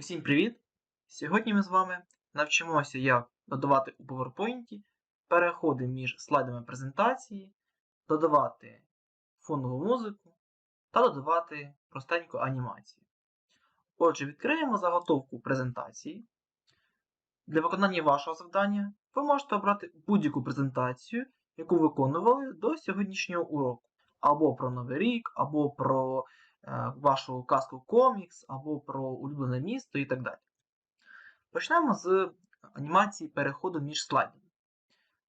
Усім привіт! Сьогодні ми з вами навчимося, як додавати у PowerPoint переходи між слайдами презентації, додавати фонову музику та додавати простеньку анімацію. Отже, відкриємо заготовку презентації. Для виконання вашого завдання ви можете обрати будь-яку презентацію, яку виконували до сьогоднішнього уроку. Або про Новий рік, або про вашу казку комікс, або про улюблене місто і так далі. Почнемо з анімації переходу між слайдами.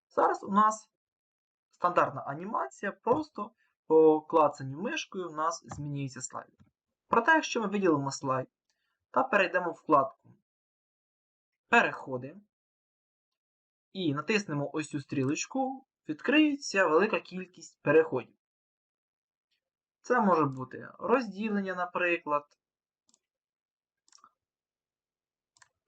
Зараз у нас стандартна анімація, просто по клацанню мишкою у нас змінюється слайд. Проте, якщо ми виділимо слайд та перейдемо в вкладку Переходи і натиснемо ось цю стрілочку, відкриється велика кількість переходів. Це може бути розділення, наприклад.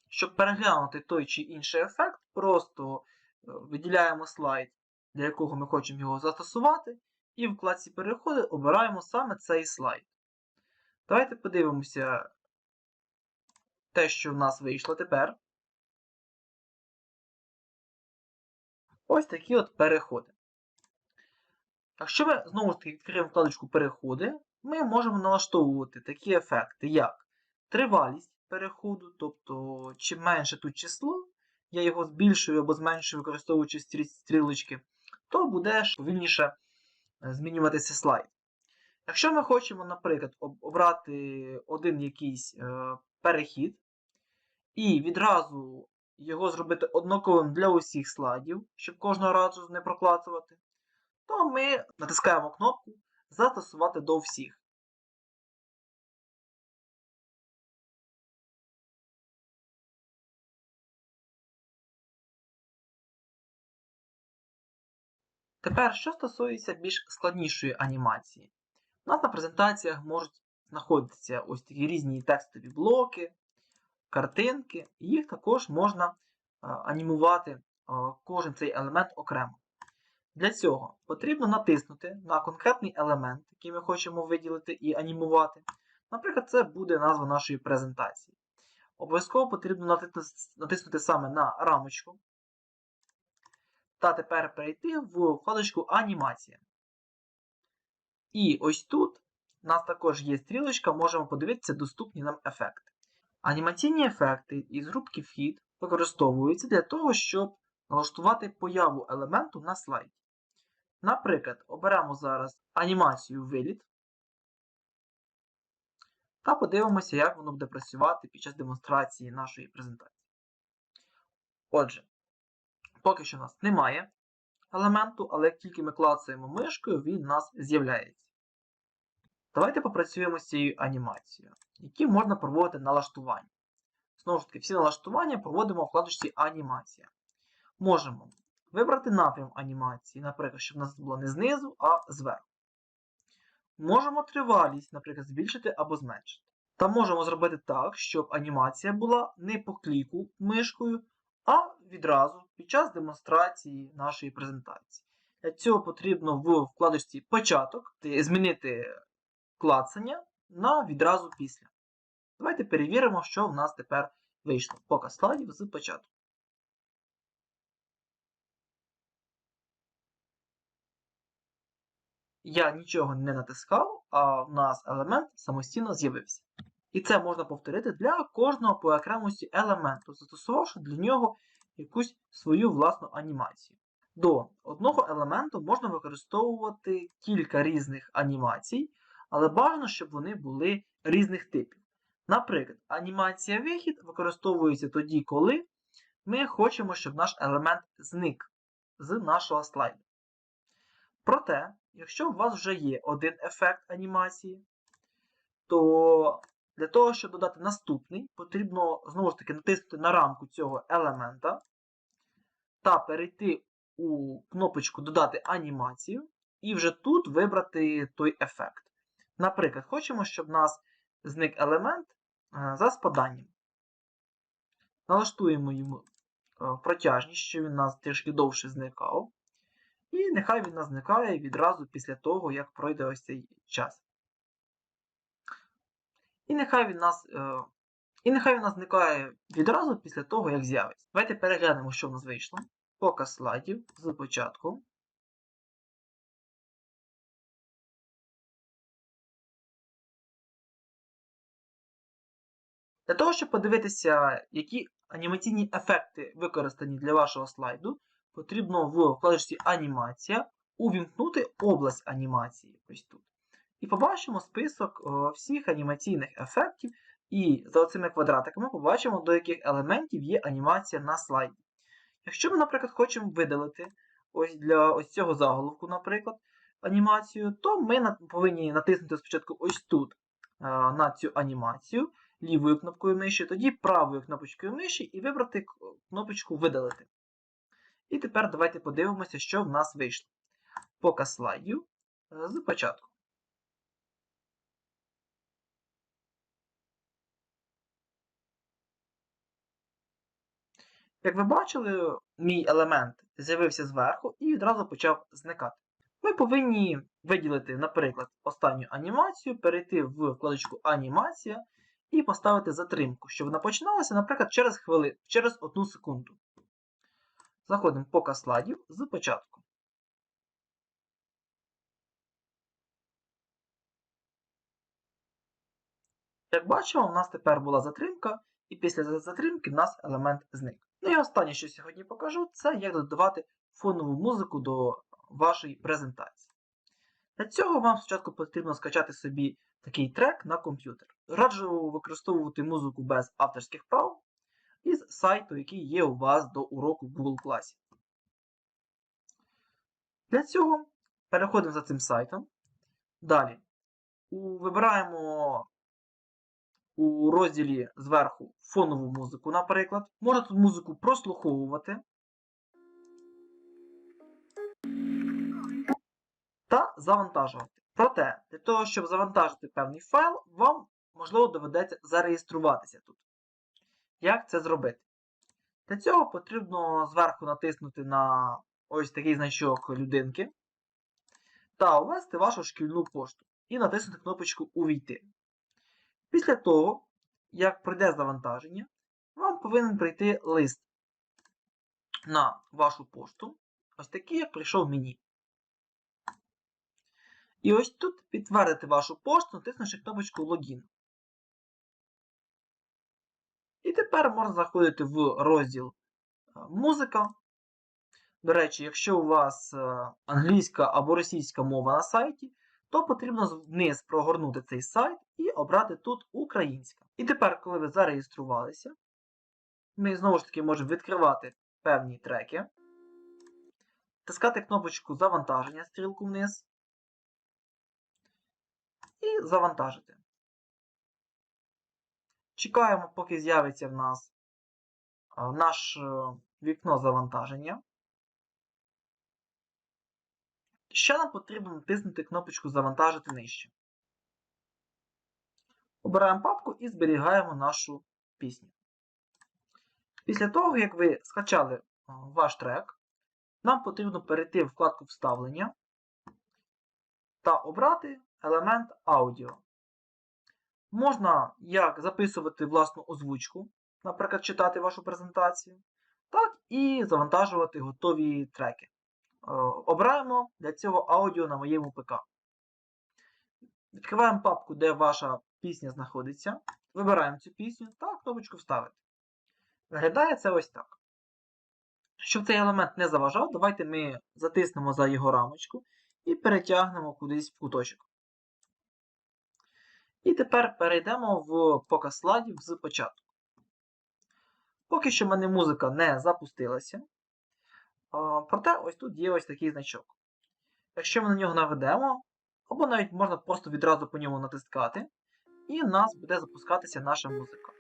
Щоб переглянути той чи інший ефект, просто е, виділяємо слайд, для якого ми хочемо його застосувати, і в вкладці переходи обираємо саме цей слайд. Давайте подивимося те, що в нас вийшло тепер. Ось такі от переходи. Якщо ми знову ж таки відкриємо вкладочку переходи, ми можемо налаштовувати такі ефекти, як тривалість переходу, тобто чим менше тут число, я його збільшую або зменшую, використовуючи стрілочки, то буде повільніше е, змінюватися слайд. Якщо ми хочемо, наприклад, обрати один якийсь е, перехід і відразу його зробити однаковим для усіх слайдів, щоб кожного разу не проклацувати, то ми натискаємо кнопку Застосувати до всіх. Тепер, що стосується більш складнішої анімації. У нас на презентаціях можуть знаходитися ось такі різні текстові блоки, картинки, і їх також можна анімувати кожен цей елемент окремо. Для цього потрібно натиснути на конкретний елемент, який ми хочемо виділити і анімувати. Наприклад, це буде назва нашої презентації. Обов'язково потрібно натиснути саме на рамочку. Та тепер перейти в вкладочку Анімація. І ось тут у нас також є стрілочка, можемо подивитися доступні нам ефекти. Анімаційні ефекти із групки Вхід використовуються для того, щоб налаштувати появу елементу на слайді. Наприклад, оберемо зараз анімацію виліт та подивимося, як воно буде працювати під час демонстрації нашої презентації. Отже, поки що в нас немає елементу, але як тільки ми клацаємо мишкою, він у нас з'являється. Давайте попрацюємо з цією анімацією, які можна проводити налаштування. Знову ж таки, всі налаштування проводимо в вкладочці Анімація. Можемо вибрати напрям анімації, наприклад, щоб у нас було не знизу, а зверху. Можемо тривалість, наприклад, збільшити або зменшити. Та можемо зробити так, щоб анімація була не по кліку мишкою, а відразу під час демонстрації нашої презентації. Для цього потрібно в вкладочці Початок змінити клацання на відразу після. Давайте перевіримо, що в нас тепер вийшло. Показ слайдів з початку. Я нічого не натискав, а в нас елемент самостійно з'явився. І це можна повторити для кожного по окремості елементу, застосувавши для нього якусь свою власну анімацію. До одного елементу можна використовувати кілька різних анімацій, але бажано, щоб вони були різних типів. Наприклад, анімація вихід використовується тоді, коли ми хочемо, щоб наш елемент зник з нашого слайду. Проте, якщо у вас вже є один ефект анімації, то для того, щоб додати наступний, потрібно знову ж таки натиснути на рамку цього елемента та перейти у кнопочку Додати анімацію, і вже тут вибрати той ефект. Наприклад, хочемо, щоб у нас зник елемент е, за спаданням. Налаштуємо йому е, протяжність, щоб він у нас трішки довше зникав. І нехай він нас зникає відразу після того, як пройде ось цей час. І нехай він нас е, І нехай вона зникає відразу після того, як з'явиться. Давайте переглянемо, що в нас вийшло. Показ слайдів з початку. Для того, щоб подивитися, які анімаційні ефекти використані для вашого слайду, потрібно в вкладочці Анімація увімкнути область анімації. ось тут. І побачимо список всіх анімаційних ефектів. І за цими квадратиками побачимо, до яких елементів є анімація на слайді. Якщо ми, наприклад, хочемо видалити ось для ось цього заголовку, наприклад, анімацію, то ми повинні натиснути спочатку ось тут на цю анімацію лівою кнопкою миші, тоді правою кнопочкою миші і вибрати кнопочку Видалити. І тепер давайте подивимося, що в нас вийшло. Показ слайдів е, з початку. Як ви бачили, мій елемент з'явився зверху і відразу почав зникати. Ми повинні виділити, наприклад, останню анімацію, перейти в вкладочку Анімація і поставити затримку, щоб вона починалася, наприклад, через хвилину, через одну секунду. Заходимо в показ слайдів з початку. Як бачимо, у нас тепер була затримка, і після затримки у нас елемент зник. Ну і останнє, що сьогодні покажу, це як додавати фонову музику до вашої презентації. Для цього вам спочатку потрібно скачати собі такий трек на комп'ютер. Раджу використовувати музику без авторських прав сайту, який є у вас до уроку в Google класі. Для цього переходимо за цим сайтом. Далі вибираємо у розділі зверху фонову музику, наприклад. Можна тут музику прослуховувати. Та завантажувати. Проте, для того, щоб завантажити певний файл, вам, можливо, доведеться зареєструватися тут. Як це зробити? Для цього потрібно зверху натиснути на ось такий значок людинки та ввести вашу шкільну пошту і натиснути кнопочку Увійти. Після того, як пройде завантаження, вам повинен прийти лист на вашу пошту, ось такий, як прийшов мені. І ось тут підтвердити вашу пошту, натиснувши кнопочку Логін. Тепер можна заходити в розділ е, Музика. До речі, якщо у вас е, англійська або російська мова на сайті, то потрібно вниз прогорнути цей сайт і обрати тут українська. І тепер, коли ви зареєструвалися, ми знову ж таки можемо відкривати певні треки, тискати кнопочку завантаження стрілку вниз і завантажити. Чекаємо, поки з'явиться в нас наше вікно завантаження. Ще нам потрібно натиснути кнопочку Завантажити нижче. Обираємо папку і зберігаємо нашу пісню. Після того, як ви скачали ваш трек, нам потрібно перейти в вкладку Вставлення та обрати елемент аудіо. Можна як записувати власну озвучку, наприклад, читати вашу презентацію, так і завантажувати готові треки. Е, обираємо для цього аудіо на моєму ПК. Відкриваємо папку, де ваша пісня знаходиться. Вибираємо цю пісню та кнопочку Вставити. Виглядає це ось так. Щоб цей елемент не заважав, давайте ми затиснемо за його рамочку і перетягнемо кудись в куточок. І тепер перейдемо в показ слайдів з початку. Поки що в мене музика не запустилася. Проте ось тут є ось такий значок. Якщо ми на нього наведемо, або навіть можна просто відразу по ньому натискати, і в нас буде запускатися наша музика.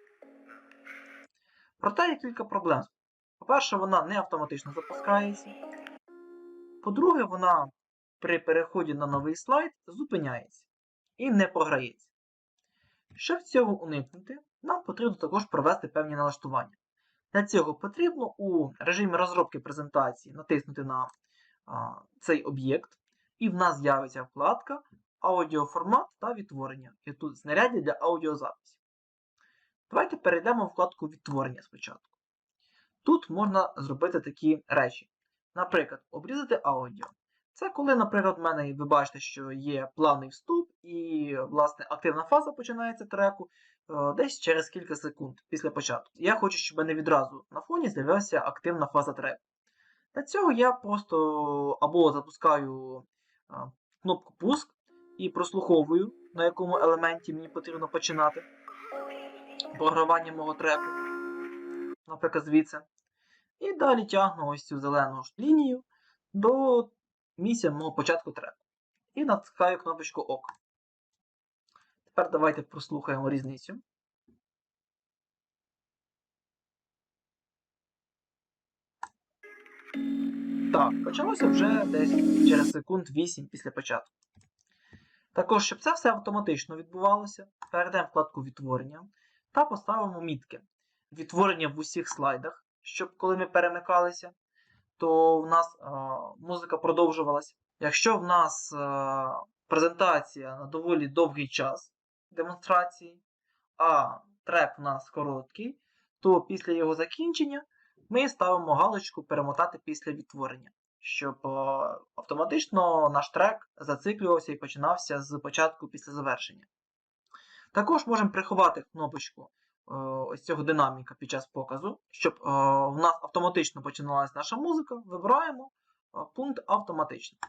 Проте є кілька проблем. По-перше, вона не автоматично запускається. По-друге, вона при переході на новий слайд зупиняється і не програється. Щоб цього уникнути, нам потрібно також провести певні налаштування. Для цього потрібно у режимі розробки презентації натиснути на а, цей об'єкт, і в нас з'явиться вкладка Аудіоформат та відтворення. І тут знаряддя для аудіозаписів. Давайте перейдемо в вкладку відтворення спочатку. Тут можна зробити такі речі. Наприклад, обрізати аудіо. Це коли, наприклад, в мене ви бачите, що є плавний вступ, і, власне, активна фаза починається треку е, десь через кілька секунд після початку. Я хочу, щоб не відразу на фоні з'явилася активна фаза треку. Для цього я просто або запускаю е, кнопку пуск і прослуховую, на якому елементі мені потрібно починати програвання мого треку, наприклад, звідси. І далі тягну ось цю зелену лінію до місця мого початку треку. І натискаю кнопочку ОК. Тепер давайте прослухаємо різницю. Так, почалося вже десь через секунд 8 після початку. Також, щоб це все автоматично відбувалося, перейдемо вкладку відтворення та поставимо мітки. Відтворення в усіх слайдах, щоб коли ми перемикалися, то в нас е, музика продовжувалася. Якщо в нас е, презентація на доволі довгий час демонстрації, а трек в нас короткий, то після його закінчення ми ставимо галочку перемотати після відтворення, щоб е, автоматично наш трек зациклювався і починався з початку після завершення. Також можемо приховати кнопочку ось цього динаміка під час показу, щоб е, в нас автоматично починалася наша музика. Вибираємо е, пункт автоматично.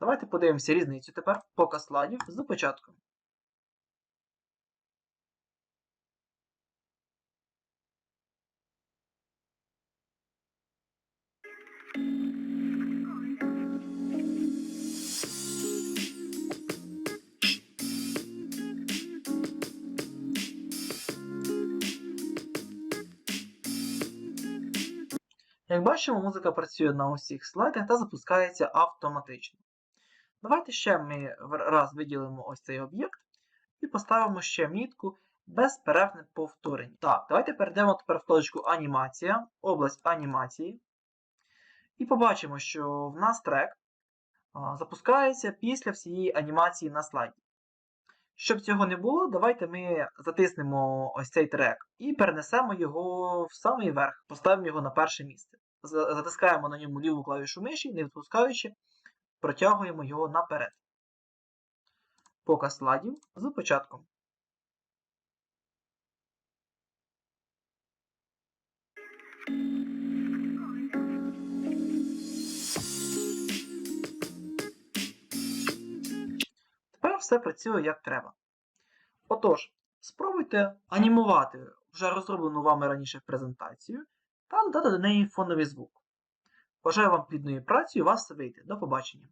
Давайте подивимося різницю тепер. Показ слайдів з початком. Як бачимо, музика працює на усіх слайдах та запускається автоматично. Давайте ще ми раз виділимо ось цей об'єкт і поставимо ще мітку безперервне повторення. Так, давайте перейдемо тепер в вкладочку Анімація, область анімації. І побачимо, що в нас трек запускається після всієї анімації на слайді. Щоб цього не було, давайте ми затиснемо ось цей трек і перенесемо його в самий верх, поставимо його на перше місце. Затискаємо на ньому ліву клавішу миші, не відпускаючи, протягуємо його наперед. Показ слайдів з початком. Все працює як треба. Отож, спробуйте анімувати вже розроблену вами раніше презентацію та додати до неї фоновий звук. Бажаю вам плідної праці і вас вийде. До побачення!